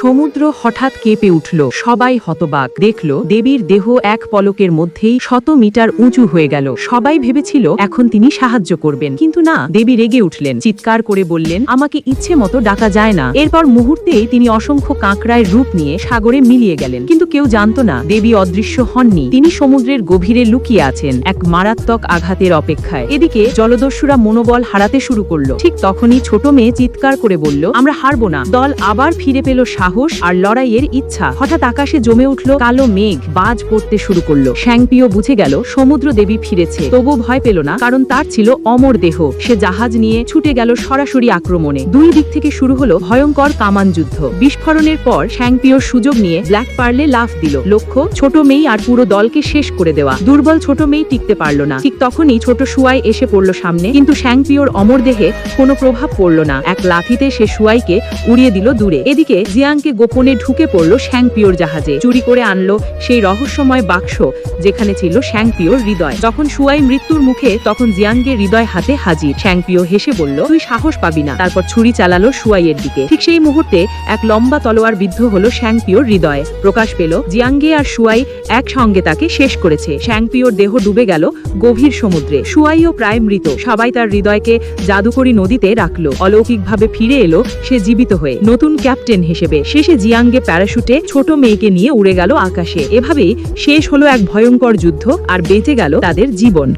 সমুদ্র হঠাৎ কেঁপে উঠল। সবাই হতবাক। দেখল, দেবীর দেহ এক পলকের মধ্যেই শত মিটার উঁচু হয়ে গেল। সবাই ভেবেছিল, এখন তিনি সাহায্য করবেন। কিন্তু না, দেবী রেগে উঠলেন। চিৎকার করে বললেন, আমাকে ইচ্ছে মতো ডাকা যায় না। এরপর মুহূর্তেই তিনি অসংখ্য কাঁকড়ায় রূপ নিয়ে সাগরে মিলিয়ে গেলেন। কিন্তু কেউ জানতো না, দেবী অদৃশ্য হননি। তিনি সমুদ্রের গভীরে লুকিয়ে আছেন, এক মারাত্মক আঘাতের অপেক্ষায়। এদিকে জলদস্যুরা মনোবল হারাতে শুরু করল। ঠিক তখনই ছোট মেয়ে চিৎকার করে বলল, আমরা হারবো না। দল আবার ফিরে পেল সাহস আর লড়াইয়ের ইচ্ছা। হঠাৎ আকাশে জমে উঠল কালো মেঘ। বাজ পড়তে শুরু করল। শ্যাংপিও বুঝে গেল, সমুদ্র দেবী ফিরেছে। তবু ভয় পেল না, কারণ তার ছিল অমর দেহ। সে জাহাজ নিয়ে ছুটে গেল সরাসরি আক্রমণে। দুই দিক থেকে শুরু হলো ভয়ঙ্কর কামান যুদ্ধ। বিস্ফোরণের পর শ্যাংপিওর সুযোগ নিয়ে ব্ল্যাক পার্লে লাফ দিল। লক্ষ্য, ছোট মেয়ে আর পুরো দলকে শেষ করে দেওয়া। দুর্বল ছোট মেয়ে টিকতে পারল না। ঠিক তখনই ছোট সুয়াই এসে পড়ল সামনে, কিন্তু শ্যাংপিওর অমর দেহে কোনো প্রভাব পড়ল না। এক লাথিতে সে সুয়াইকে উড়িয়ে দিল দূরে। এদিকে জিয়াংকে গোপনে ঢুকে পড়ল শ্যাংপিওর জাহাজে। চুরি করে আনলো সেই রহস্যময় বাক্স, যেখানে ছিল শ্যাংপিওর হৃদয়। যখন সুয়াই মৃত্যুর মুখে, তখন জিয়াংকে হৃদয় হাতে হাজির। শ্যাংপিও হেসে বলল, তুই সাহস পাবি না। তারপর ছুরি চালালো সুয়াইয়ের দিকে। ঠিক সেই মুহূর্তে, এক লম্বা তলোয়ার বিদ্ধ হলো শ্যাংপিওর হৃদয়ে। প্রকাশ পেল, জিয়াংগে আর সুয়াই একসঙ্গে তাকে শেষ করেছে। শ্যাংপিওর দেহ ডুবে গেল গভীর সমুদ্রে। সুয়াইও প্রায় মৃত। সবাই তার হৃদয়কে জাদুকরি নদীতে রাখল। অলৌকিকভাবে ফিরে এলো সে জীবিত হয়ে। নতুন ক্যাপ্টেন হিসেবে শেষে জিয়াঙ্গে প্যারাশুটে ছোট মেয়েকে নিয়ে উড়ে গেল আকাশে। এভাবেই শেষ হলো এক ভয়ঙ্কর যুদ্ধ আর বেঁচে গেল তাদের জীবন।